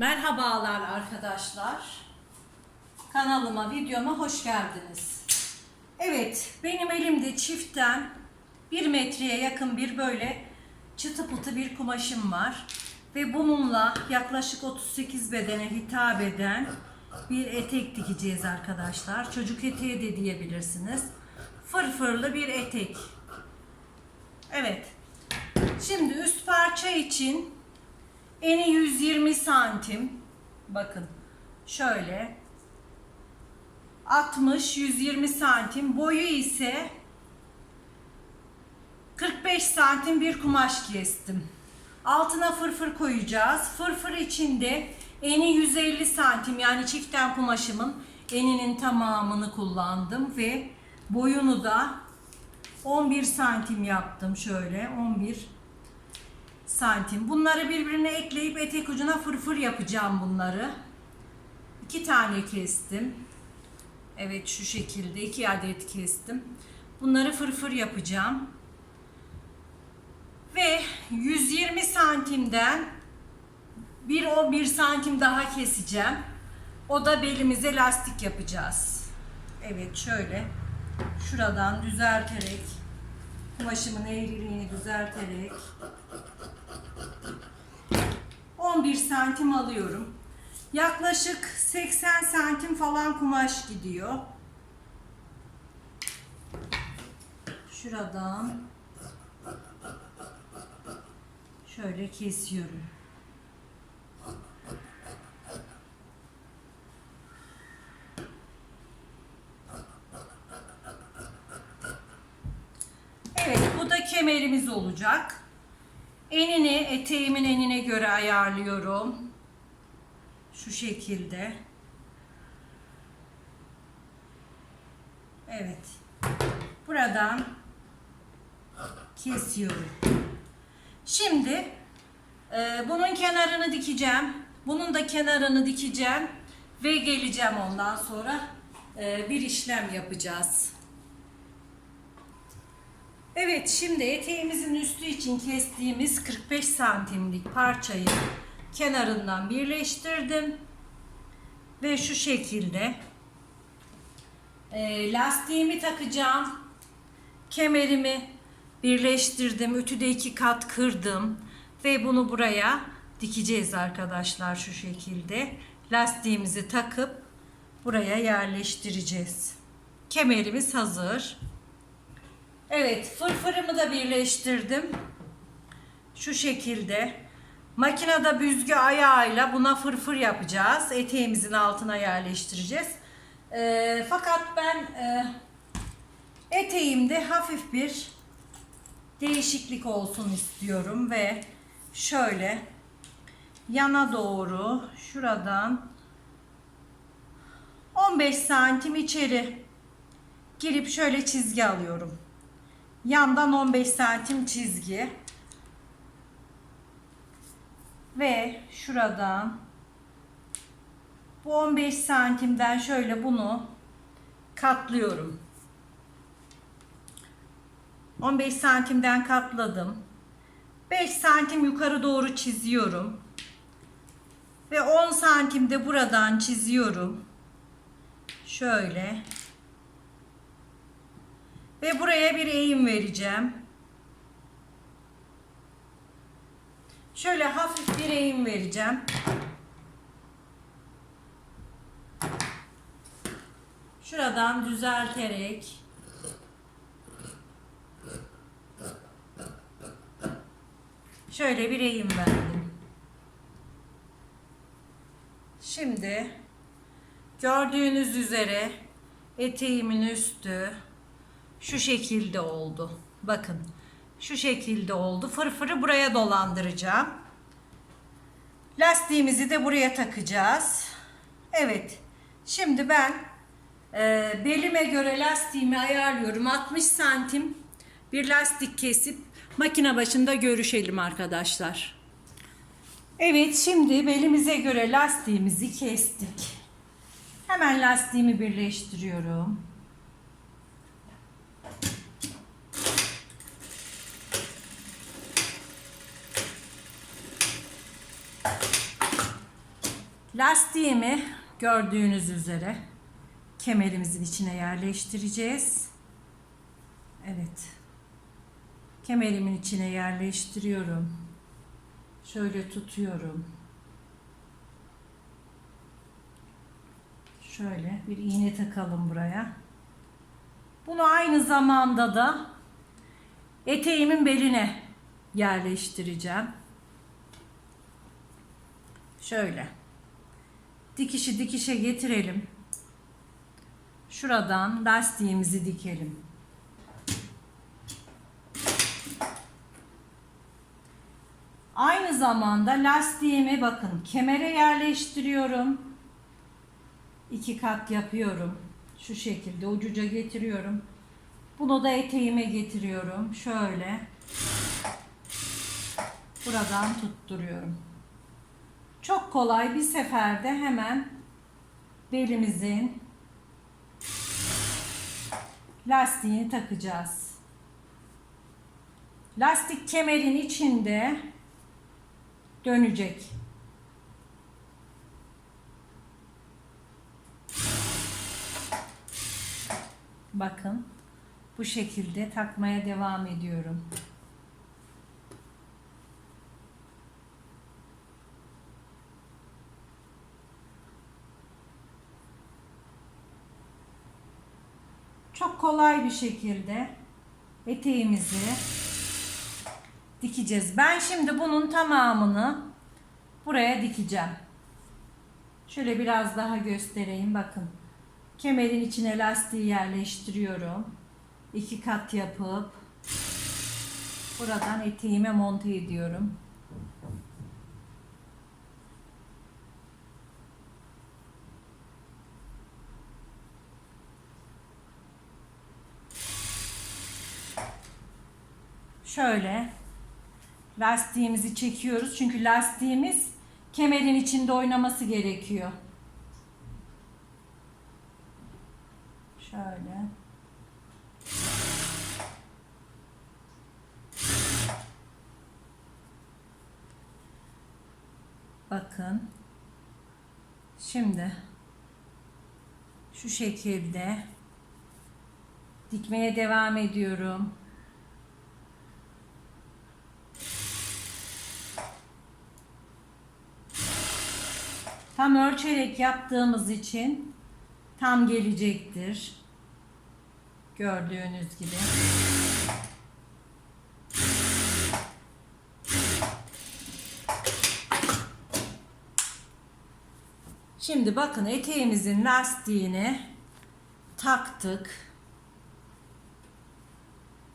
Merhabalar arkadaşlar. Kanalıma, videoma hoş geldiniz. Evet, benim elimde çiftten bir metreye yakın bir böyle çıtı pıtı bir kumaşım var. Ve bununla yaklaşık 38 bedene hitap eden bir etek dikeceğiz arkadaşlar. Çocuk eteği de diyebilirsiniz. Fırfırlı bir etek. Evet. Şimdi üst parça için eni 120 santim. Bakın şöyle 60 120 santim boyu ise 45 santim bir kumaş kestim. Altına fırfır koyacağız. Fırfır içinde eni 150 santim yani çiften kumaşımın eninin tamamını kullandım ve boyunu da 11 santim yaptım şöyle 11 santim. Bunları birbirine ekleyip etek ucuna fırfır yapacağım bunları. İki tane kestim. Evet şu şekilde iki adet kestim. Bunları fırfır yapacağım. Ve 120 santimden bir 11 santim daha keseceğim. O da belimize lastik yapacağız. Evet şöyle şuradan düzelterek kumaşımın eğriliğini düzelterek 11 santim alıyorum. Yaklaşık 80 santim falan kumaş gidiyor. Şuradan şöyle kesiyorum. Evet, bu da kemerimiz olacak. Enini eteğimin enine göre ayarlıyorum. Şu şekilde. Evet. Buradan kesiyorum. Şimdi e, bunun kenarını dikeceğim. Bunun da kenarını dikeceğim ve geleceğim ondan sonra e, bir işlem yapacağız. Evet şimdi eteğimizin üstü için kestiğimiz 45 santimlik parçayı kenarından birleştirdim. Ve şu şekilde e, lastiğimi takacağım. Kemerimi birleştirdim. Ütüde iki kat kırdım. Ve bunu buraya dikeceğiz arkadaşlar şu şekilde. Lastiğimizi takıp buraya yerleştireceğiz. Kemerimiz hazır. Evet, fırfırımı da birleştirdim. Şu şekilde. Makinede büzgü ayağıyla buna fırfır yapacağız. Eteğimizin altına yerleştireceğiz. Ee, fakat ben e, eteğimde hafif bir değişiklik olsun istiyorum ve şöyle yana doğru şuradan 15 santim içeri girip şöyle çizgi alıyorum. Yandan 15 santim çizgi. Ve şuradan bu 15 santimden şöyle bunu katlıyorum. 15 santimden katladım. 5 santim yukarı doğru çiziyorum. Ve 10 santim de buradan çiziyorum. Şöyle. Ve buraya bir eğim vereceğim. Şöyle hafif bir eğim vereceğim. Şuradan düzelterek şöyle bir eğim verdim. Şimdi gördüğünüz üzere eteğimin üstü şu şekilde oldu. Bakın şu şekilde oldu. Fırfırı buraya dolandıracağım. Lastiğimizi de buraya takacağız. Evet. Şimdi ben e, belime göre lastiğimi ayarlıyorum. 60 santim bir lastik kesip makine başında görüşelim arkadaşlar. Evet şimdi belimize göre lastiğimizi kestik. Hemen lastiğimi birleştiriyorum. Lastiğimi gördüğünüz üzere kemerimizin içine yerleştireceğiz. Evet. Kemerimin içine yerleştiriyorum. Şöyle tutuyorum. Şöyle bir iğne takalım buraya. Bunu aynı zamanda da eteğimin beline yerleştireceğim. Şöyle. Dikişi dikişe getirelim. Şuradan lastiğimizi dikelim. Aynı zamanda lastiğimi bakın kemere yerleştiriyorum. İki kat yapıyorum. Şu şekilde ucuca getiriyorum. Bunu da eteğime getiriyorum. Şöyle. Buradan tutturuyorum. Çok kolay bir seferde hemen belimizin lastiğini takacağız. Lastik kemerin içinde dönecek. Bakın bu şekilde takmaya devam ediyorum. Çok kolay bir şekilde eteğimizi dikeceğiz. Ben şimdi bunun tamamını buraya dikeceğim. Şöyle biraz daha göstereyim. Bakın. Kemerin içine lastiği yerleştiriyorum. İki kat yapıp buradan eteğime monte ediyorum. Şöyle lastiğimizi çekiyoruz. Çünkü lastiğimiz kemerin içinde oynaması gerekiyor. Şöyle. Bakın. Şimdi şu şekilde dikmeye devam ediyorum. Tam ölçerek yaptığımız için tam gelecektir. Gördüğünüz gibi. Şimdi bakın eteğimizin lastiğini taktık.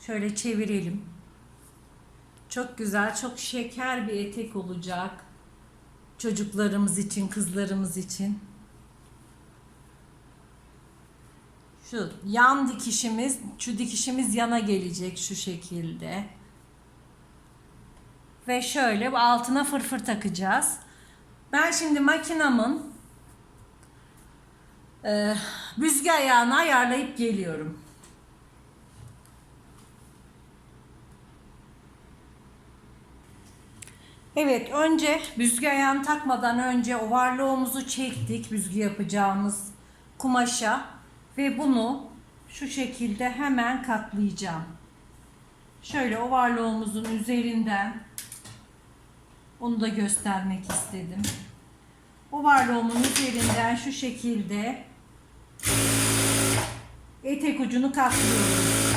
Şöyle çevirelim. Çok güzel, çok şeker bir etek olacak. Çocuklarımız için, kızlarımız için. Şu yan dikişimiz, şu dikişimiz yana gelecek şu şekilde. Ve şöyle altına fırfır takacağız. Ben şimdi makinamın e, büzgü ayağını ayarlayıp geliyorum. Evet önce büzgü ayağını takmadan önce ovarloğumuzu çektik büzgü yapacağımız kumaşa ve bunu şu şekilde hemen katlayacağım. Şöyle ovarloğumuzun üzerinden onu da göstermek istedim. Ovarloğumun üzerinden şu şekilde etek ucunu katlıyorum.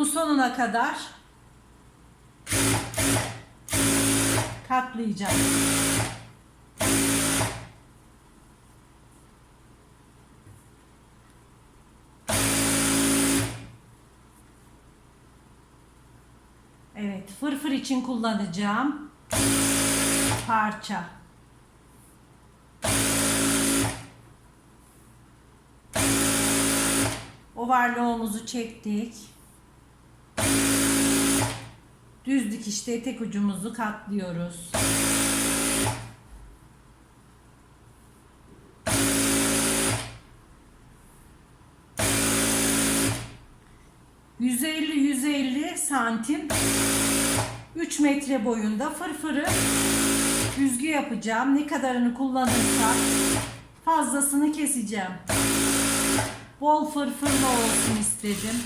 Bunu sonuna kadar katlayacağım. Evet, fırfır için kullanacağım parça. Ovarloğumuzu çektik. Düz dikişte etek ucumuzu katlıyoruz. 150-150 santim 3 metre boyunda fırfırı büzgü yapacağım. Ne kadarını kullanırsak fazlasını keseceğim. Bol fırfırlı olsun istedim.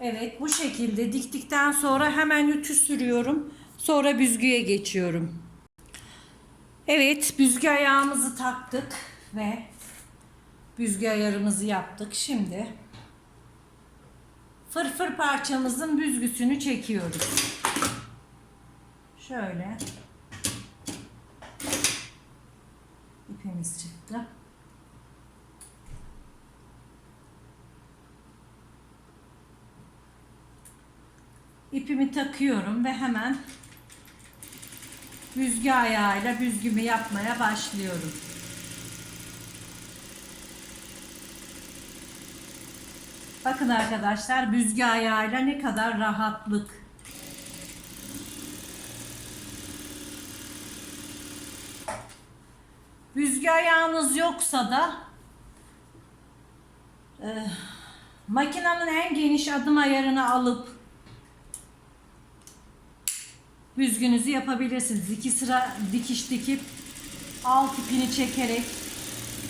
Evet bu şekilde diktikten sonra hemen ütü sürüyorum. Sonra büzgüye geçiyorum. Evet büzgü ayağımızı taktık ve büzgü ayarımızı yaptık. Şimdi fırfır parçamızın büzgüsünü çekiyoruz. Şöyle ipimiz çıktı. İpimi takıyorum ve hemen büzgü ayağıyla büzgümü yapmaya başlıyorum. Bakın arkadaşlar büzgü ayağıyla ne kadar rahatlık. Büzgü ayağınız yoksa da e, makinenin en geniş adım ayarını alıp büzgünüzü yapabilirsiniz. İki sıra dikiş dikip alt ipini çekerek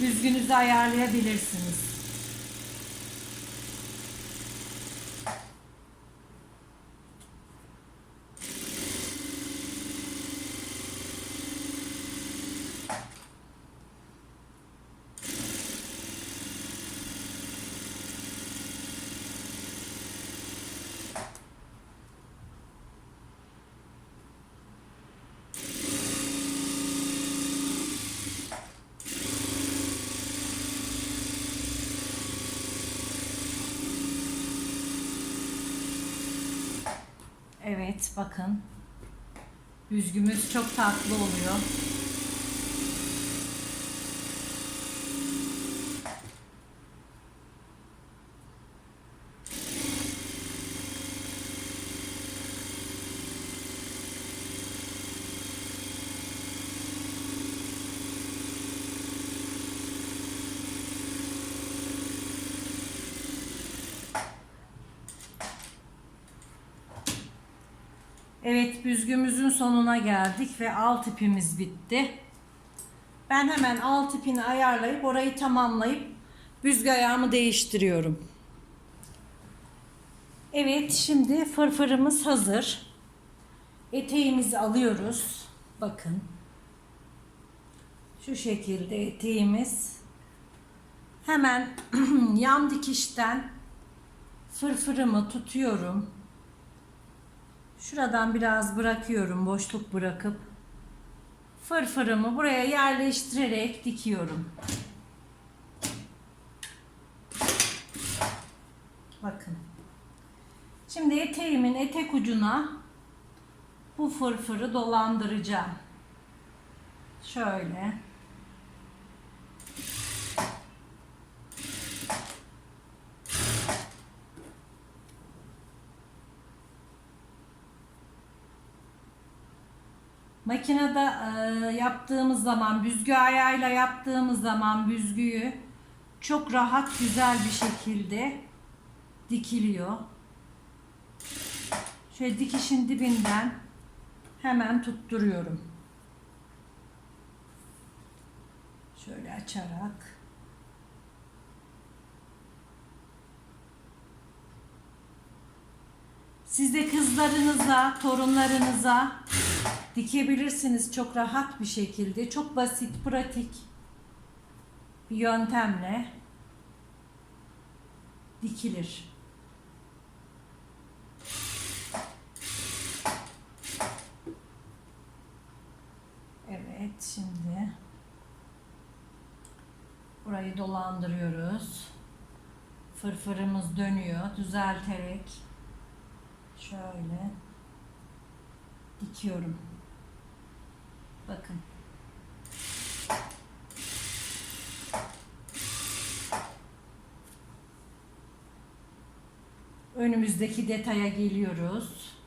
büzgünüzü ayarlayabilirsiniz. Evet bakın. Büzgümüz çok tatlı oluyor. Evet büzgümüzün sonuna geldik ve alt ipimiz bitti. Ben hemen alt ipini ayarlayıp orayı tamamlayıp büzgü ayağımı değiştiriyorum. Evet şimdi fırfırımız hazır. Eteğimizi alıyoruz. Bakın. Şu şekilde eteğimiz. Hemen yan dikişten fırfırımı tutuyorum. Şuradan biraz bırakıyorum, boşluk bırakıp fırfırımı buraya yerleştirerek dikiyorum. Bakın. Şimdi eteğimin etek ucuna bu fırfırı dolandıracağım. Şöyle. Makinede e, yaptığımız zaman, büzgü ayağıyla yaptığımız zaman büzgüyü çok rahat, güzel bir şekilde dikiliyor. Şöyle dikişin dibinden hemen tutturuyorum. Şöyle açarak. Siz de kızlarınıza, torunlarınıza dikebilirsiniz çok rahat bir şekilde. Çok basit, pratik bir yöntemle dikilir. Evet, şimdi burayı dolandırıyoruz. Fırfırımız dönüyor. Düzelterek şöyle dikiyorum. Bakın. Önümüzdeki detaya geliyoruz.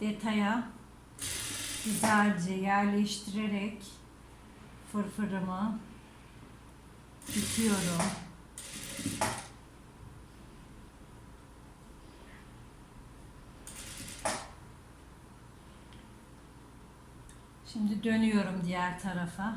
Detaya güzelce yerleştirerek fırfırımı dikiyorum. Şimdi dönüyorum diğer tarafa.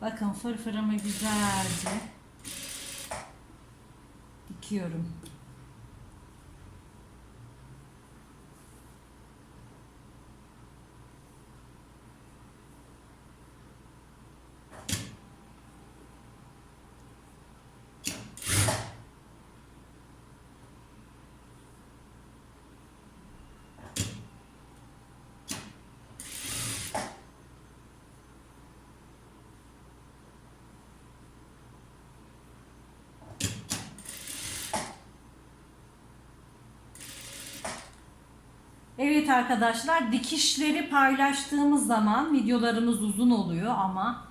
Bakın fırfırımı güzelce dikiyorum. Evet arkadaşlar dikişleri paylaştığımız zaman videolarımız uzun oluyor ama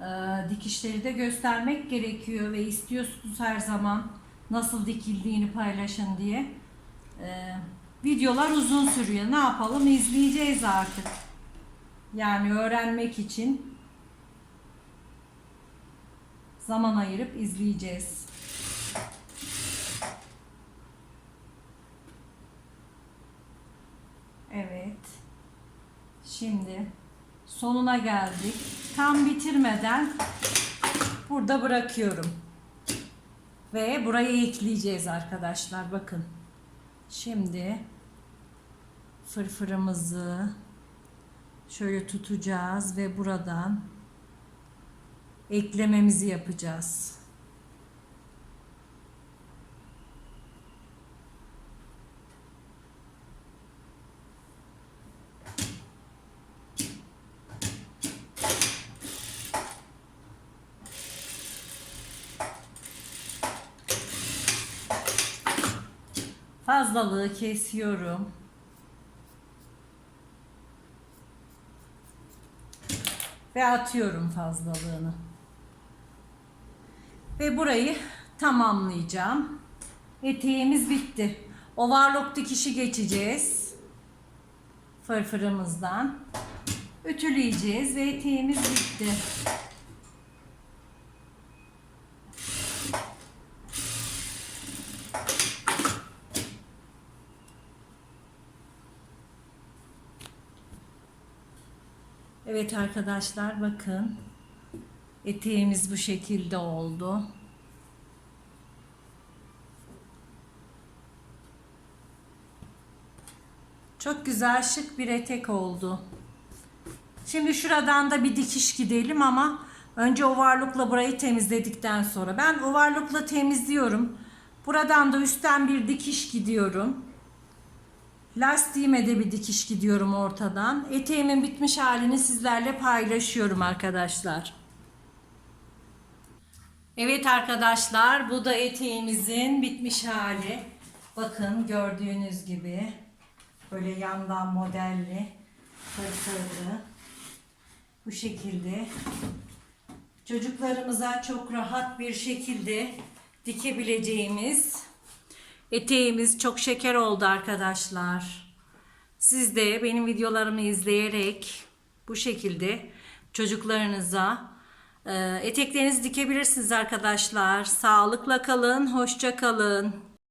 e, dikişleri de göstermek gerekiyor ve istiyorsunuz her zaman nasıl dikildiğini paylaşın diye. E, videolar uzun sürüyor. Ne yapalım? İzleyeceğiz artık. Yani öğrenmek için zaman ayırıp izleyeceğiz. Evet. Şimdi sonuna geldik. Tam bitirmeden burada bırakıyorum. Ve burayı ekleyeceğiz arkadaşlar. Bakın. Şimdi fırfırımızı şöyle tutacağız ve buradan eklememizi yapacağız. Fazlalığı kesiyorum. Ve atıyorum fazlalığını. Ve burayı tamamlayacağım. Eteğimiz bitti. Overlock dikişi geçeceğiz. Fırfırımızdan. Ütüleyeceğiz ve eteğimiz bitti. Evet arkadaşlar bakın. Eteğimiz bu şekilde oldu. Çok güzel şık bir etek oldu. Şimdi şuradan da bir dikiş gidelim ama önce overlockla burayı temizledikten sonra. Ben overlockla temizliyorum. Buradan da üstten bir dikiş gidiyorum. Lastiğime de bir dikiş gidiyorum ortadan. Eteğimin bitmiş halini sizlerle paylaşıyorum arkadaşlar. Evet arkadaşlar bu da eteğimizin bitmiş hali. Bakın gördüğünüz gibi böyle yandan modelli fırfırlı bu şekilde çocuklarımıza çok rahat bir şekilde dikebileceğimiz Eteğimiz çok şeker oldu arkadaşlar. Siz de benim videolarımı izleyerek bu şekilde çocuklarınıza e, eteklerinizi dikebilirsiniz arkadaşlar. Sağlıkla kalın, hoşça kalın.